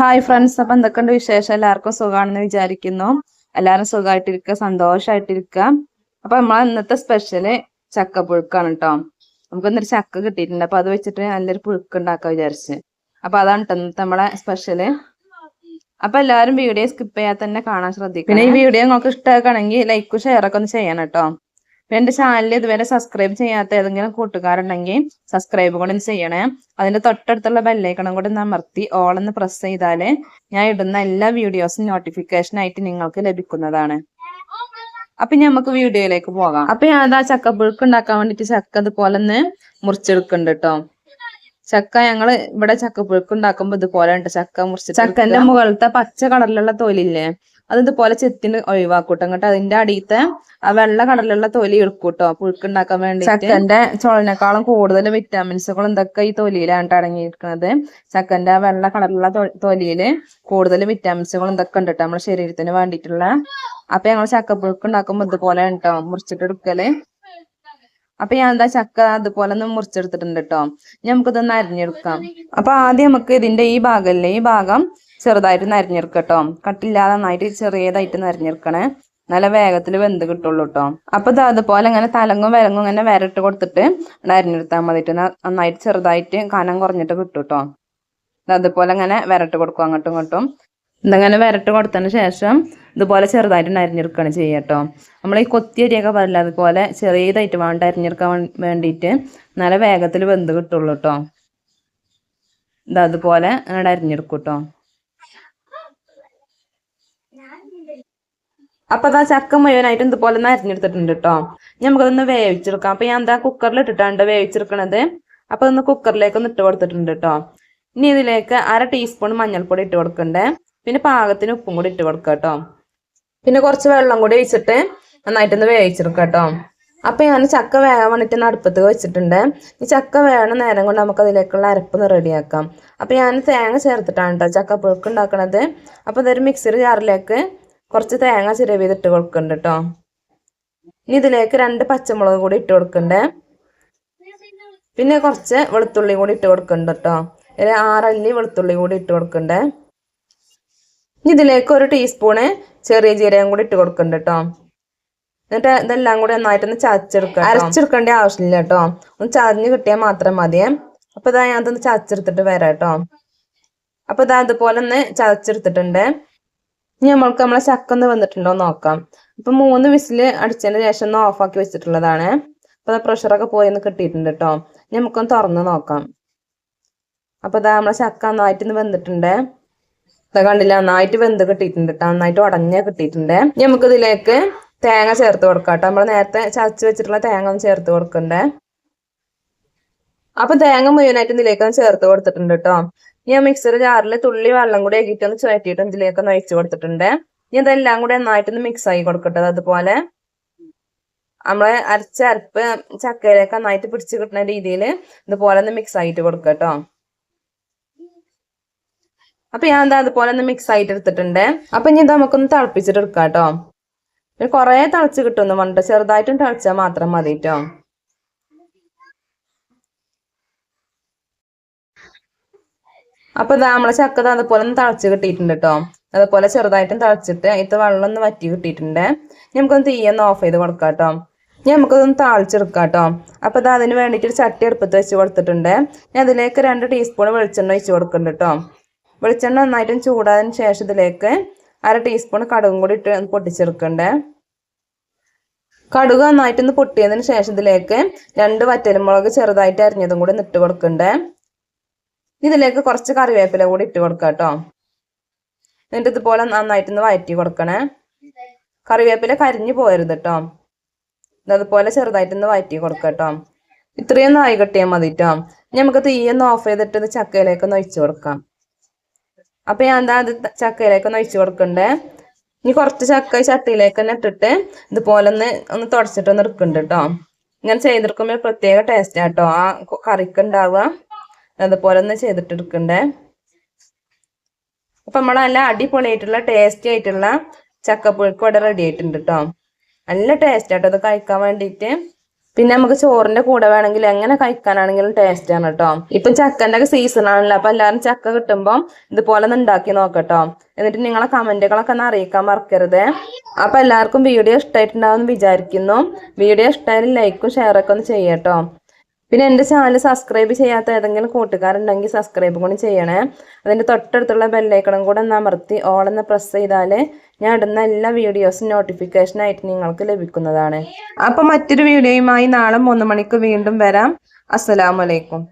Hi friends അപ്പൊ എന്തൊക്കെയുണ്ട് വിശേഷം? എല്ലാവർക്കും സുഖമാണെന്ന് വിചാരിക്കുന്നു. എല്ലാവരും സുഖമായിട്ടിരിക്കുക സന്തോഷമായിട്ടിരിക്കുക. അപ്പൊ നമ്മളെ ഇന്നത്തെ സ്പെഷ്യൽ ചക്ക പുഴുക്കാണ് കേട്ടോ നമുക്ക് ഇന്നൊരു ചക്ക കിട്ടിയിട്ടുണ്ട്. അപ്പൊ അത് വെച്ചിട്ട് നല്ലൊരു പുഴുക്ക് ഉണ്ടാക്കാൻ വിചാരിച്ച്. അപ്പൊ അതാണ് ട്ടോ ഇന്നത്തെ നമ്മളെ സ്പെഷ്യൽ അപ്പൊ എല്ലാവരും വീഡിയോ സ്കിപ്പ് ചെയ്യാതെ തന്നെ കാണാൻ ശ്രദ്ധിക്കും പിന്നെ ഈ വീഡിയോ നിങ്ങൾക്ക് ഇഷ്ടമാക്കുകയാണെങ്കിൽ ലൈക്കും ഷെയർ ഒക്കെ ഒന്ന് ചെയ്യണം കേട്ടോ എന്റെ ചാനൽ ഇതുവരെ സബ്സ്ക്രൈബ് ചെയ്യാത്ത ഏതെങ്കിലും കൂട്ടുകാരുണ്ടെങ്കിൽ സബ്സ്ക്രൈബ് കൂടെ ചെയ്യണേ. അതിന്റെ തൊട്ടടുത്തുള്ള ബെല്ലൈക്കണം കൂടെ അമർത്തി ഓൾ എന്ന് പ്രസ് ചെയ്താൽ ഞാൻ ഇടുന്ന എല്ലാ വീഡിയോസും നോട്ടിഫിക്കേഷൻ ആയിട്ട് നിങ്ങൾക്ക് ലഭിക്കുന്നതാണ്. അപ്പൊ നമുക്ക് വീഡിയോയിലേക്ക് പോകാം. അപ്പൊ ഞാൻ ചക്ക പുഴുക്ക് ഉണ്ടാക്കാൻ വേണ്ടിട്ട് ചക്ക ഇതുപോലെ ഒന്ന് മുറിച്ചെടുക്കുന്നുണ്ട് കേട്ടോ ചക്ക ഞങ്ങൾ ഇവിടെ ചക്കപ്പുഴുക്ക് ഉണ്ടാക്കുമ്പോ ഇതുപോലെ ഉണ്ട്. ചക്ക മുറിച്ച് ചക്കന്റെ മുകളിലത്തെ പച്ച കളറിലുള്ള തൊലില്ലേ അത് ഇതുപോലെ ചെത്തിന് ഒഴിവാക്കൂട്ടോ? കേട്ടോ അതിന്റെ അടിയത്തെ ആ വെള്ള കടലുള്ള തൊലി എടുക്കൂട്ടോ പുഴുക്കുണ്ടാക്കാൻ വേണ്ടി ചക്കന്റെ ചുളനേക്കാളും കൂടുതൽ വിറ്റാമിൻസുകൾ എന്തൊക്കെ ഈ തൊലിയിലാണ് അടങ്ങിയിരിക്കുന്നത്? ചക്കന്റെ ആ വെള്ള കടലുള്ള തൊലിയിൽ കൂടുതൽ വിറ്റാമിൻസുകൾ എന്തൊക്കെ ഉണ്ട് കേട്ടോ നമ്മുടെ ശരീരത്തിന് വേണ്ടിയിട്ടുള്ള അപ്പൊ ഞങ്ങൾ ചക്ക പുഴുക്കുണ്ടാക്കുമ്പോൾ ഇതുപോലെ കേട്ടോ മുറിച്ചിട്ട് എടുക്കൽ. അപ്പൊ ഞാൻ എന്താ ചക്ക അതുപോലെ ഒന്ന് മുറിച്ചെടുത്തിട്ടുണ്ട് കേട്ടോ നമുക്കിതൊന്ന് അരിഞ്ഞെടുക്കാം. അപ്പൊ ആദ്യം നമുക്ക് ഇതിന്റെ ഈ ഭാഗമല്ലേ ഈ ഭാഗം ചെറുതായിട്ട് നരിഞ്ഞെടുക്കാം കേട്ടോ കട്ടില്ലാതെ നന്നായിട്ട് ചെറിയതായിട്ട് നരിഞ്ഞെടുക്കണേ നല്ല വേഗത്തിൽ വെന്ത് കിട്ടുള്ളൂ കേട്ടോ അപ്പൊ ഇത് അതുപോലെ ഇങ്ങനെ തലങ്ങും വിലങ്ങും ഇങ്ങനെ വരട്ട് കൊടുത്തിട്ട് അരിഞ്ഞെടുത്താൽ മതിട്ട് നന്നായിട്ട് ചെറുതായിട്ട് കനം കുറഞ്ഞിട്ട് കിട്ടും കേട്ടോ അതുപോലെ ഇങ്ങനെ വരട്ട് കൊടുക്കും അങ്ങോട്ടും ഇങ്ങോട്ടും. ഇതങ്ങനെ വരട്ട് കൊടുത്തതിന് ശേഷം ഇതുപോലെ ചെറുതായിട്ട് അരിഞ്ഞെടുക്കുകയാണ് ചെയ്യുക കേട്ടോ നമ്മൾ ഈ കൊത്തി അരിയൊക്കെ പറയില്ല അതുപോലെ ചെറിയതായിട്ട് വേണ്ട അരിഞ്ഞെടുക്കാൻ വേണ്ടിയിട്ട് നല്ല വേഗത്തിൽ വെന്ത് കിട്ടുള്ളൂ കേട്ടോ ഇതതുപോലെ അങ്ങനെ അരിഞ്ഞെടുക്കും കേട്ടോ അപ്പൊ അതാ ചക്ക മുഴുവനായിട്ട് ഇതുപോലെ ഒന്ന് അരിഞ്ഞെടുത്തിട്ടുണ്ട് കേട്ടോ നമുക്കതൊന്ന് വേവിച്ചെടുക്കാം. അപ്പൊ ഞാൻ എന്താ കുക്കറിൽ ഇട്ടിട്ടാണ് വേവിച്ചെടുക്കണത്. അപ്പൊ അതൊന്ന് കുക്കറിലേക്ക് ഒന്ന് ഇട്ട് കൊടുത്തിട്ടുണ്ട് കേട്ടോ ഇനി ഇതിലേക്ക് അര ടീസ്പൂൺ മഞ്ഞൾപ്പൊടി ഇട്ട് കൊടുക്കണ്ടേ. പിന്നെ പാകത്തിന് ഉപ്പും കൂടി ഇട്ട് കൊടുക്കുക കേട്ടോ പിന്നെ കുറച്ച് വെള്ളം കൂടി ഒഴിച്ചിട്ട് നന്നായിട്ടൊന്ന് വേവിച്ചെടുക്കുക കേട്ടോ അപ്പൊ ഞാൻ ചക്ക വേകാൻ വേണ്ടിട്ട് അടുപ്പത്ത് വെച്ചിട്ടുണ്ട്. ഈ ചക്ക വേണ നേരം കൊണ്ട് നമുക്ക് അതിലേക്കുള്ള അരപ്പ് റെഡിയാക്കാം. അപ്പൊ ഞാൻ തേങ്ങ ചേർത്തിട്ടാണ് കേട്ടോ ചക്ക പുഴുക്ക് ഉണ്ടാക്കണത്. അപ്പൊ ഇതൊരു മിക്സർ ജാറിലേക്ക് കുറച്ച് തേങ്ങ ചിരവി ഇട്ട് കൊടുക്കുന്നുണ്ട് കേട്ടോ ഇനി ഇതിലേക്ക് രണ്ട് പച്ചമുളക് കൂടി ഇട്ട് കൊടുക്കണ്ടേ. പിന്നെ കുറച്ച് വെളുത്തുള്ളി കൂടി ഇട്ട് കൊടുക്കുന്നുണ്ട് കേട്ടോ ഒരു ആറല്ലി വെളുത്തുള്ളി കൂടി ഇട്ട് കൊടുക്കണ്ടേ. ഇനി ഇതിലേക്ക് ഒരു ടീസ്പൂണ് ചെറിയ ജീരകം കൂടി ഇട്ട് കൊടുക്കുന്നുണ്ട് കേട്ടോ എന്നിട്ട് ഇതെല്ലാം കൂടി നന്നായിട്ടൊന്ന് ചതച്ചെടുക്കാം അരച്ചെടുക്കേണ്ട ആവശ്യമില്ല കേട്ടോ ഒന്ന് ചതഞ്ഞ് കിട്ടിയാൽ മാത്രം മതിയേ അപ്പൊ ഇതാ ഞാൻ അതൊന്ന് ചതച്ചെടുത്തിട്ട് വരാം കേട്ടോ അപ്പൊ ഇതാ ഇതുപോലെ ഒന്ന് ചതച്ചെടുത്തിട്ടുണ്ട്. ഇനി നമ്മൾക്ക് നമ്മളെ ചക്കന്ന് വന്നിട്ടുണ്ടോ നോക്കാം. അപ്പൊ മൂന്ന് വിസിൽ അടിച്ചതിന് ശേഷം ഒന്ന് ഓഫാക്കി വെച്ചിട്ടുള്ളതാണ്. അപ്പൊ പ്രഷറൊക്കെ പോയി ഒന്ന് കിട്ടിയിട്ടുണ്ട് കേട്ടോ ഇനി നമുക്കൊന്ന് തുറന്ന് നോക്കാം. അപ്പൊ ഇതാ നമ്മളെ ചക്ക നന്നായിട്ട് ഇന്ന് വെന്തിട്ടുണ്ട്. ഇതാ കണ്ടില്ല നന്നായിട്ട് വെന്ത് കിട്ടിയിട്ടുണ്ട് കേട്ടോ നന്നായിട്ട് ഉടഞ്ഞ് കിട്ടിയിട്ടുണ്ട്. ഇനി നമുക്ക് ഇതിലേക്ക് തേങ്ങ ചേർത്ത് കൊടുക്കാം കേട്ടോ നമ്മൾ നേരത്തെ ചതച്ച് വെച്ചിട്ടുള്ള തേങ്ങ ഒന്ന് ചേർത്ത് കൊടുക്കണ്ടേ. അപ്പൊ തേങ്ങ മുഴുവനായിട്ട് ഇതിലേക്ക് ചേർത്ത് കൊടുത്തിട്ടുണ്ട് കേട്ടോ ഞാൻ മിക്സർ ജാറിൽ തുള്ളി വെള്ളം കൂടി ആക്കിയിട്ട് ഒന്ന് ചുരട്ടിയിട്ട് ഇതിലേക്ക് ഒന്ന് ഒഴിച്ച് കൊടുത്തിട്ടുണ്ട്. ഇനി ഇതെല്ലാം കൂടി നന്നായിട്ടൊന്ന് മിക്സ് ആക്കി കൊടുക്കട്ടെ അതുപോലെ. നമ്മളെ അരച്ച അരപ്പ് ചക്കയിലേക്ക് നന്നായിട്ട് പിടിച്ചു കിട്ടുന്ന രീതിയിൽ ഇതുപോലെ ഒന്ന് മിക്സ് ആയിട്ട് കൊടുക്കട്ടോ കേട്ടോ അപ്പൊ ഞാൻ എന്താ അതുപോലെ ഒന്ന് മിക്സ് ആയിട്ട് എടുത്തിട്ടുണ്ട്. അപ്പൊ ഇനി ഇത് നമുക്കൊന്ന് തിളപ്പിച്ചിട്ട് എടുക്കാം കേട്ടോ കുറെ തിളച്ച് കിട്ടുമെന്ന് പറഞ്ഞിട്ട് ചെറുതായിട്ടും തിളച്ചാൽ മാത്രം മതി കേട്ടോ അപ്പൊ ഇതാ നമ്മളെ ചക്ക അതുപോലെ ഒന്ന് തിളച്ച് കിട്ടിയിട്ടുണ്ട് കേട്ടോ അതുപോലെ ചെറുതായിട്ടും തളച്ചിട്ട് ഇത് വെള്ളം ഒന്ന് വറ്റി കിട്ടിയിട്ടുണ്ട്. നമുക്കൊന്ന് തീയൊന്ന് ഓഫ് ചെയ്ത് കൊടുക്കാം കേട്ടോ ഇനി നമുക്കതൊന്ന് താളിച്ചെടുക്കാം കേട്ടോ അപ്പൊ ഇതാ അതിന് വേണ്ടിയിട്ട് ഒരു ചട്ടി എടുപ്പത്ത് വെച്ച് കൊടുത്തിട്ടുണ്ട്. ഞാൻ അതിലേക്ക് രണ്ട് ടീസ്പൂൺ വെളിച്ചെണ്ണ ഒഴിച്ച് കൊടുക്കുന്നുണ്ട് കേട്ടോ വെളിച്ചെണ്ണ നന്നായിട്ടും ചൂടാതിന് ശേഷം ഇതിലേക്ക് അര ടീസ്പൂൺ കടുകും കൂടി ഇട്ട് പൊട്ടിച്ചെടുക്കണ്ടേ. കടുക് നന്നായിട്ടൊന്ന് പൊട്ടിയതിന് ശേഷം ഇതിലേക്ക് രണ്ട് വറ്റൽമുളക് ചെറുതായിട്ട് അരിഞ്ഞതും കൂടി നിട്ട് കൊടുക്കണ്ടേ. ഇതിലേക്ക് കുറച്ച് കറിവേപ്പില കൂടി ഇട്ട് കൊടുക്കുക കേട്ടോ. എന്നിട്ട് ഇതുപോലെ നന്നായിട്ടൊന്ന് വഴറ്റി കൊടുക്കണേ. കറിവേപ്പില കരിഞ്ഞു പോയരുത് കേട്ടോ. അതുപോലെ ചെറുതായിട്ടൊന്ന് വഴറ്റി കൊടുക്കുക കേട്ടോ. ഇത്രയും നായി കെട്ടിയാൽ മതി കേട്ടോ. നമുക്ക് തീയൊന്ന് ഓഫ് ചെയ്തിട്ട് ഇത് ചക്കയിലേക്ക് ഒന്ന് ഒഴിച്ചു കൊടുക്കാം. അപ്പൊ ഞാൻ എന്താ അത് ചക്കയിലേക്ക് ഒന്ന് ഒഴിച്ചു കൊടുക്കണ്ടേ. ഇനി കുറച്ച് ചക്ക ചട്ടിയിലേക്ക് തന്നെ ഇട്ടിട്ട് ഇതുപോലെ ഒന്ന് ഒന്ന് തുടച്ചിട്ടൊന്ന് എടുക്കുന്നുണ്ട് കേട്ടോ. ഇങ്ങനെ ചെയ്തെടുക്കുമ്പോൾ പ്രത്യേക ടേസ്റ്റ് ആട്ടോ ആ കറിക്ക് ഉണ്ടാവുക. അതുപോലെ ഒന്ന് ചെയ്തിട്ടെടുക്കണ്ടേ. അപ്പം നമ്മൾ നല്ല അടിപൊളിയായിട്ടുള്ള ടേസ്റ്റി ആയിട്ടുള്ള ചക്കപ്പുഴുക്ക് ഇവിടെ റെഡി ആയിട്ടുണ്ട് കേട്ടോ നല്ല ടേസ്റ്റ് ആട്ടോ. ഇത് കഴിക്കാൻ വേണ്ടിയിട്ട് പിന്നെ നമുക്ക് ചോറിന്റെ കൂടെ വേണമെങ്കിൽ എങ്ങനെ കഴിക്കാനാണെങ്കിലും ടേസ്റ്റ് ആണ് കേട്ടോ ഇപ്പം ചക്കന്റെ ഒക്കെ സീസൺ ആണല്ലോ. അപ്പൊ എല്ലാവരും ചക്ക കിട്ടുമ്പോൾ ഇതുപോലെ ഒന്ന് ഉണ്ടാക്കി നോക്കട്ടോ എന്നിട്ട് നിങ്ങളെ കമന്റുകളൊക്കെ ഒന്ന് അറിയിക്കാൻ മറക്കരുത്. അപ്പൊ എല്ലാവർക്കും വീഡിയോ ഇഷ്ടമായിട്ടുണ്ടാവും വിചാരിക്കുന്നു. വീഡിയോ ഇഷ്ടമായാലും ലൈക്കും ഷെയറൊക്കെ ഒന്ന് ചെയ്യട്ടോ പിന്നെ എന്റെ ചാനൽ സബ്സ്ക്രൈബ് ചെയ്യാത്ത ഏതെങ്കിലും കൂട്ടുകാരുണ്ടെങ്കിൽ സബ്സ്ക്രൈബ് കൂടി ചെയ്യണേ. അതിന്റെ തൊട്ടടുത്തുള്ള ബെല്ലേക്കണം കൂടെ ഒന്ന് അമർത്തി ഓളെന്ന് പ്രസ് ചെയ്താൽ ഞാൻ ഇടുന്ന എല്ലാ വീഡിയോസും നോട്ടിഫിക്കേഷനായിട്ട് നിങ്ങൾക്ക് ലഭിക്കുന്നതാണ്. അപ്പം മറ്റൊരു വീഡിയോയുമായി നാളെ മൂന്ന് മണിക്ക് വീണ്ടും വരാം. അസ്സലാമലൈക്കും